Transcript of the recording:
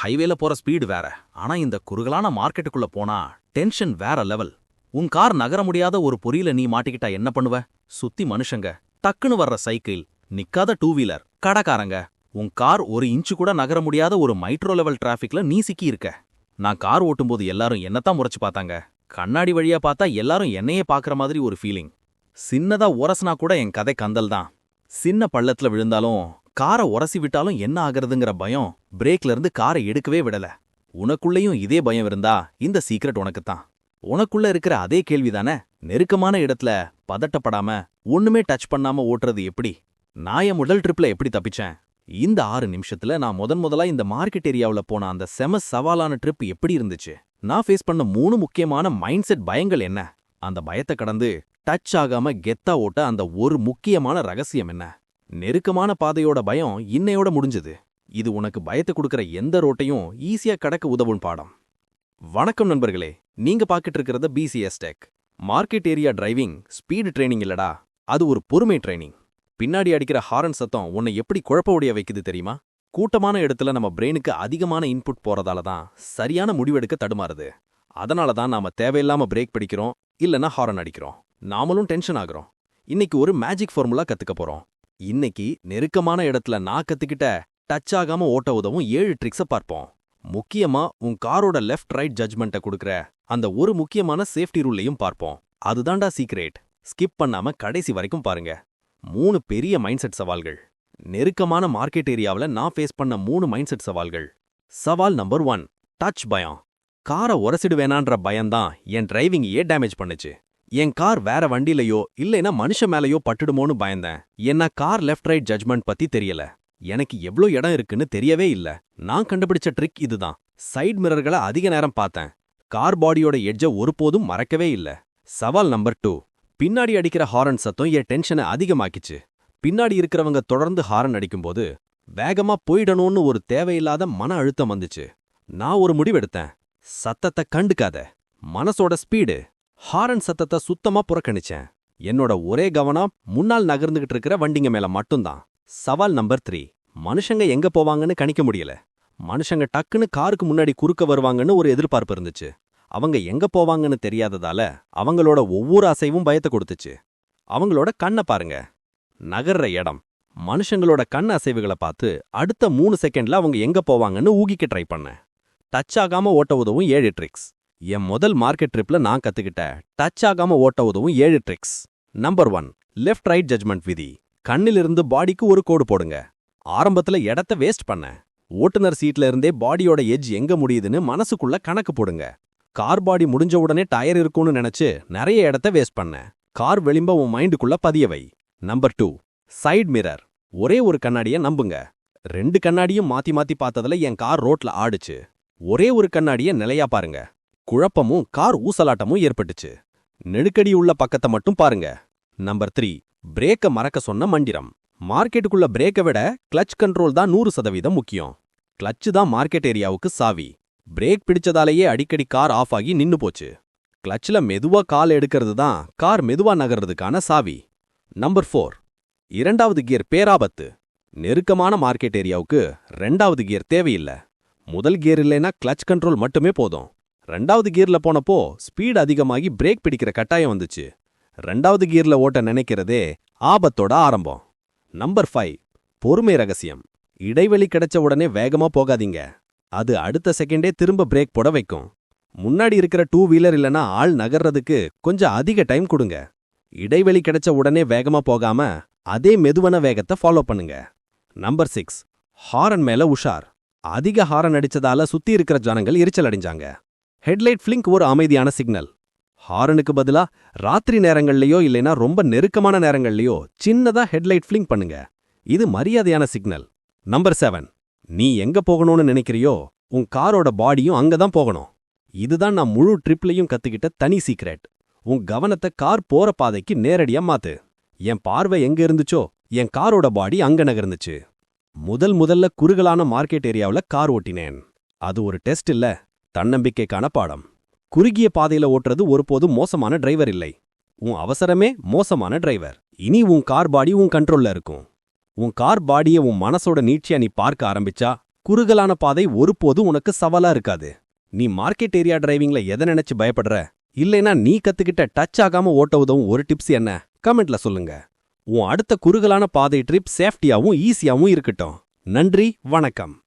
ஹைவேல போற ஸ்பீடு வேற. ஆனா இந்த குறுகலான மார்க்கெட்டுக்குள்ள போனா டென்ஷன் வேற லெவல் உன் கார் நகர முடியாத ஒரு பொறியில நீ மாட்டிக்கிட்டா என்ன பண்ணுவ? சுத்தி மனுஷங்க. டக்குன்னு வர்ற சைக்கிள் நிக்காத டூ வீலர் கடைக்காரங்க. உன் கார் ஒரு இன்ச்சு கூட நகர முடியாத ஒரு மைட்ரோ லெவல் டிராஃபிக்ல நீ சிக்கி இருக்க நான் கார் ஓட்டும்போது எல்லாரும் என்னத்தான் முறைச்சு பார்த்தாங்க? கண்ணாடி வழியா பார்த்தா எல்லாரும் என்னையே பார்க்கற மாதிரி ஒரு ஃபீலிங் சின்னதா உரசுனா கூட என் கதை கந்தல் தான். சின்ன பள்ளத்துல விழுந்தாலும் காரை உரசி விட்டாலும் என்ன ஆகுறதுங்கிற பயம் பிரேக்ல இருந்து காரை எடுக்கவே விடல. உனக்குள்ளேயும் இதே பயம் இருந்தா இந்த சீக்ரெட் உனக்குத்தான். உனக்குள்ள இருக்கிற அதே கேள்விதானே? நெருக்கமான இடத்துல பதட்டப்படாம ஒண்ணுமே டச் பண்ணாம ஓட்டுறது எப்படி? நான் என் முதல் ட்ரிப்ல எப்படி தப்பிச்சேன்? இந்த ஆறு நிமிஷத்துல நான் முதன் முதலா இந்த மார்க்கெட் ஏரியாவுல போன அந்த செம சவாலான ட்ரிப் எப்படி இருந்துச்சு? நான் ஃபேஸ் பண்ண மூணு முக்கியமான மைண்ட் செட் பயங்கள் என்ன? அந்த பயத்தை கடந்து டச் ஆகாம கெத்தா ஓட்ட அந்த ஒரு முக்கியமான ரகசியம் என்ன? நெருக்கமான பாதையோட பயம் இன்னையோட முடிஞ்சது. இது உனக்கு பயத்தை கொடுக்கற எந்த ரோட்டையும் ஈஸியா கடக்க உதவும் பாடம். வணக்கம் நண்பர்களே நீங்க பாக்கிட்டு இருக்கிறத PCS tech market area driving speed training இல்லடா அது ஒரு பொறுமை ட்ரைனிங் பின்னாடி அடிக்கிற ஹாரன் சத்தம் உன்னை எப்படி குழப்ப உடைய வைக்குது தெரியுமா? கூட்டமான இடத்துல நம்ம பிரெயினுக்கு அதிகமான இன்புட் போறதால தான் சரியான முடிவெடுக்க தடுமாறுது. அதனால தான் நாம தேவையில்லாம பிரேக் பிடிக்கிறோம் இல்லனா ஹாரன் அடிக்கிறோம். நாமளும் டென்ஷன் ஆகுறோம். இன்னைக்கு ஒரு மேஜிக் ஃபார்முலா கத்துக்க போறோம். இன்னைக்கு நெருக்கமான இடத்துல நான் கத்துக்கிட்ட டச் ஆகாம ஓட்ட உதவும் ஏழு ட்ரிக்ஸ பார்ப்போம். முக்கியமா உன் காரோட லெஃப்ட் ரைட் ஜட்ஜ்மெண்ட்டை கொடுக்குற அந்த ஒரு முக்கியமான சேஃப்டி ரூல்லையும் பார்ப்போம். அதுதான்டா சீக்ரெட். ஸ்கிப் பண்ணாம கடைசி வரைக்கும் பாருங்க. மூணு பெரிய மைண்ட் செட் சவால்கள். நெருக்கமான மார்க்கெட் ஏரியாவுல நான் ஃபேஸ் பண்ண மூணு மைண்ட் செட் சவால்கள். சவால் நம்பர் ஒன் டச் பயம். காரை உரசிடுவேனான்ற பயம்தான் என் டிரைவிங்கையே டேமேஜ் பண்ணுச்சு. என் கார் வேற வண்டிலையோ இல்லைன்னா மனுஷ மேலயோ பட்டுடுமோன்னு பயந்தேன். என்ன கார் லெஃப்ட் ரைட் ஜட்ஜ்மெண்ட் பத்தி தெரியல. எனக்கு எவ்ளோ இடம் இருக்குன்னு தெரியவே இல்ல. நான் கண்டுபிடிச்ச ட்ரிக் இதுதான். சைட் மிரர்களை அதிக நேரம் பார்த்தேன். கார் பாடியோட எட்ஜ ஒருபோதும் மறக்கவே இல்ல. சவால் நம்பர் டூ பின்னாடி அடிக்கிற ஹாரன் சத்தம் என் டென்ஷனை அதிகமாக்கிச்சு. பின்னாடி இருக்கிறவங்க தொடர்ந்து ஹாரன் அடிக்கும்போது வேகமா போயிடணும்னு ஒரு தேவையில்லாத மன அழுத்தம் வந்துச்சு. நான் ஒரு முடிவெடுத்தேன். சத்தத்தை கண்டுக்காத. மனசோட ஸ்பீடு ஹாரன் சத்தத்தை சுத்தமா புறக்கணிச்சேன். என்னோட ஒரே கவனம் முன்னால் நகர்ந்துகிட்டு இருக்கிற வண்டிங்க மேல மட்டும்தான். சவால் நம்பர் த்ரீ. மனுஷங்க எங்க போவாங்கன்னு கணிக்க முடியல. மனுஷங்க டக்குன்னு காருக்கு முன்னாடி குறுக்க வருவாங்கன்னு ஒரு எதிர்பார்ப்பு இருந்துச்சு. அவங்க எங்க போவாங்கன்னு தெரியாததால அவங்களோட ஒவ்வொரு அசைவும் பயத்தை கொடுத்துச்சு. அவங்களோட கண்ணை பாருங்க. நகர்ற இடம். மனுஷங்களோட கண் அசைவுகளை பார்த்து அடுத்த மூணு செகண்ட்ல அவங்க எங்க போவாங்கன்னு ஊகிக்க ட்ரை பண்ணேன். டச் ஆகாம ஓட்ட உதவும் ஏழு ட்ரிக்ஸ் என் முதல் மார்க்கெட் ட்ரிப்ல நான் கத்துக்கிட்ட டச் ஆகாம ஓட்ட உதவும் ஏழு tricks number one left right judgement விதி. கண்ணிலிருந்து பாடிக்கு ஒரு கோடு போடுங்க. ஆரம்பத்துல இடத்த வேஸ்ட் பண்ண. ஓட்டுநர் சீட்ல இருந்தே பாடியோட எஜ் எங்க முடியுதுன்னு மனசுக்குள்ள கணக்கு போடுங்க. கார் பாடி முடிஞ்ச உடனே டயர் இருக்கும்னு நினைச்சு நிறைய இடத்த வேஸ்ட் பண்ண. கார் வெளிம்ப உன் மைண்டுக்குள்ள பதியவை நம்பர் டூ சைட் மிரர் ஒரே ஒரு கண்ணாடிய நம்புங்க. ரெண்டு கண்ணாடியும் மாத்தி மாத்தி பார்த்ததுல என் கார் ரோட்ல ஆடுச்சு. ஒரே ஒரு கண்ணாடிய நிலையா பாருங்க. குழப்பமும் கார் ஊசலாட்டமும் ஏற்பட்டுச்சு. நெருக்கடி உள்ள பக்கத்தை மட்டும் பாருங்க. நம்பர் த்ரீ பிரேக்க மறக்க சொன்ன மண்டிரம் மார்க்கெட்டுக்குள்ள பிரேக்கை விட கிளச் கண்ட்ரோல் தான் நூறு சதவீதம் முக்கியம். கிளச்சு தான் மார்க்கெட் ஏரியாவுக்கு சாவி. பிரேக் பிடிச்சதாலேயே அடிக்கடி கார் ஆஃப் ஆகி நின்னு போச்சு. கிளச்சில் மெதுவா கால் எடுக்கிறது தான் கார் மெதுவா நகர்றதுக்கான சாவி. Number four. இரண்டாவது கியர் பேராபத்து. நெருக்கமான மார்க்கெட் ஏரியாவுக்கு ரெண்டாவது கியர் தேவையில்லை. முதல் கியர் இல்லைன்னா கிளச் கண்ட்ரோல் மட்டுமே போதும். ரெண்டாவது கியர்ல போனப்போ ஸ்பீடு அதிகமாகி பிரேக் பிடிக்கிற கட்டாயம் வந்துச்சு. ரெண்டாவது கியர்ல ஓட்ட நினைக்கிறதே ஆபத்தோட ஆரம்பம். நம்பர் ஃபைவ் பொறுமை ரகசியம். இடைவெளி கிடைச்ச உடனே வேகமா போகாதீங்க. அது அடுத்த செகண்டே திரும்ப பிரேக் போட வைக்கும். முன்னாடி இருக்கிற டூ வீலர் இல்லனா ஆள் நகர்றதுக்கு கொஞ்சம் அதிக டைம் கொடுங்க. இடைவெளி கிடைச்ச உடனே வேகமா போகாம அதே மெதுவன வேகத்தை ஃபாலோ பண்ணுங்க. நம்பர் சிக்ஸ் ஹாரன் மேல உஷார். அதிக ஹாரன் அடிச்சதால சுத்தி இருக்கிற ஜனங்கள் எரிச்சல் அடைஞ்சாங்க. ஹெட்லைட் ஃபிளிங்க் ஒரு அமைதியான சிக்னல். ஹாரனுக்கு பதிலா ராத்திரி நேரங்கள்லயோ இல்லைனா ரொம்ப நெருக்கமான நேரங்கள்லயோ சின்னதா ஹெட்லைட் ஃபிளிங் பண்ணுங்க. இது மரியாதையான சிக்னல். Number seven. நீ எங்க போகணும்னு நினைக்கிறியோ உன் காரோட பாடியும் அங்கதான் போகணும். இதுதான் நான் முழு ட்ரிப்லையும் கத்துக்கிட்ட தனி சீக்ரெட். உன் கவனத்தை கார் போற பாதைக்கு நேரடியா மாத்து. என் பார்வை எங்க இருந்துச்சோ என் காரோட பாடி அங்க நகர்ந்துச்சு. முதல் முதல்ல குறுகலான மார்க்கெட் ஏரியாவுல கார் ஓட்டினேன். அது ஒரு டெஸ்ட் இல்ல தன்னம்பிக்கைக்கான பாடம். குறுகிய பாதையில ஓட்டுறது ஒருபோதும் மோசமான டிரைவர் இல்லை. உன் அவசரமே மோசமான டிரைவர் இனி உன் கார் பாடி உன் கண்ட்ரோல்ல இருக்கும். உன் கார் பாடிய உன் மனசோட நீட்சியா நீ பார்க்க ஆரம்பிச்சா குறுகலான பாதை ஒருபோதும் உனக்கு சவாலா இருக்காது. நீ மார்க்கெட் ஏரியா டிரைவிங்ல எதை நினைச்சு பயப்படுற? இல்லைனா நீ கத்துக்கிட்ட டச் ஆகாம ஓட்ட உதவும் ஒரு டிப்ஸ் என்ன? கமெண்ட்ல சொல்லுங்க. உன் அடுத்த குறுகலான பாதை ட்ரிப் சேஃப்டியாவும் ஈஸியாவும் இருக்கட்டும். நன்றி வணக்கம்.